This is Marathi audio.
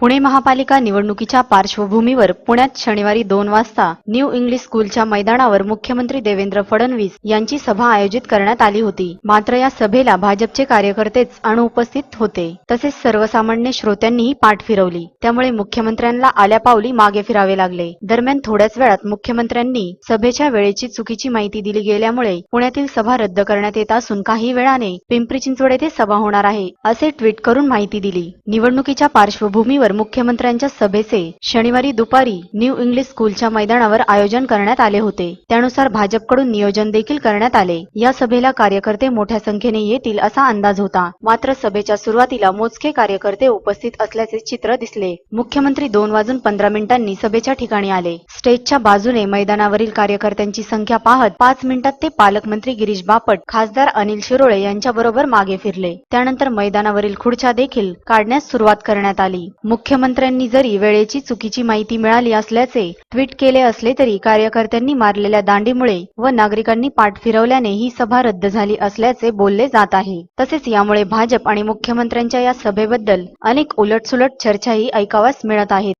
पुणे महापालिका निवडणुकीच्या पार्श्वभूमीवर पुण्यात शनिवारी दोन वाजता न्यू इंग्लिश स्कूलच्या मैदानावर मुख्यमंत्री देवेंद्र फडणवीस यांची सभा आयोजित करण्यात आली होती. मात्र या सभेला भाजपचे कार्यकर्तेच अनुपस्थित होते. तसेच सर्वसामान्य श्रोत्यांनीही पाठ फिरवली. त्यामुळे मुख्यमंत्र्यांना आल्या पावली मागे फिरावे लागले. दरम्यान थोड्याच वेळात मुख्यमंत्र्यांनी सभेच्या वेळेची चुकीची माहिती दिली गेल्यामुळे पुण्यातील सभा रद्द करण्यात येत असून काही वेळाने पिंपरी चिंचवड येथे सभा होणार आहे असे ट्विट करून माहिती दिली. निवडणुकीच्या पार्श्वभूमीवर मुख्यमंत्र्यांच्या सभेचे शनिवारी दुपारी न्यू इंग्लिश स्कूलच्या मैदानावर आयोजन करण्यात आले होते. त्यानुसार भाजपकडून नियोजन देखील करण्यात आले. या सभेला कार्यकर्ते मोठ्या संख्येने येतील असा अंदाज होता. मात्र सभेच्या सुरुवातीला मोजके कार्यकर्ते उपस्थित असल्याचे चित्र दिसले. मुख्यमंत्री दोन वाजून पंधरा मिनिटांनी सभेच्या ठिकाणी आले. स्टेजच्या बाजूने मैदानावरील कार्यकर्त्यांची संख्या पाहत पाच मिनिटात ते पालकमंत्री गिरीश बापट खासदार अनिल शिरोळे यांच्याबरोबर मागे फिरले. त्यानंतर मैदानावरील खुर्च्या देखील काढण्यास सुरुवात करण्यात आली. मुख्यमंत्र्यांनी जरी वेळेची चुकीची माहिती मिळाली असल्याचे ट्विट केले असले तरी कार्यकर्त्यांनी मारलेल्या दांडीमुळे व नागरिकांनी पाठ फिरवल्याने ही सभा रद्द झाली असल्याचे बोलले जात आहे. तसेच यामुळे भाजप आणि मुख्यमंत्र्यांच्या या सभेबद्दल अनेक उलटसुलट चर्चाही ऐकाव्यास मिळत आहेत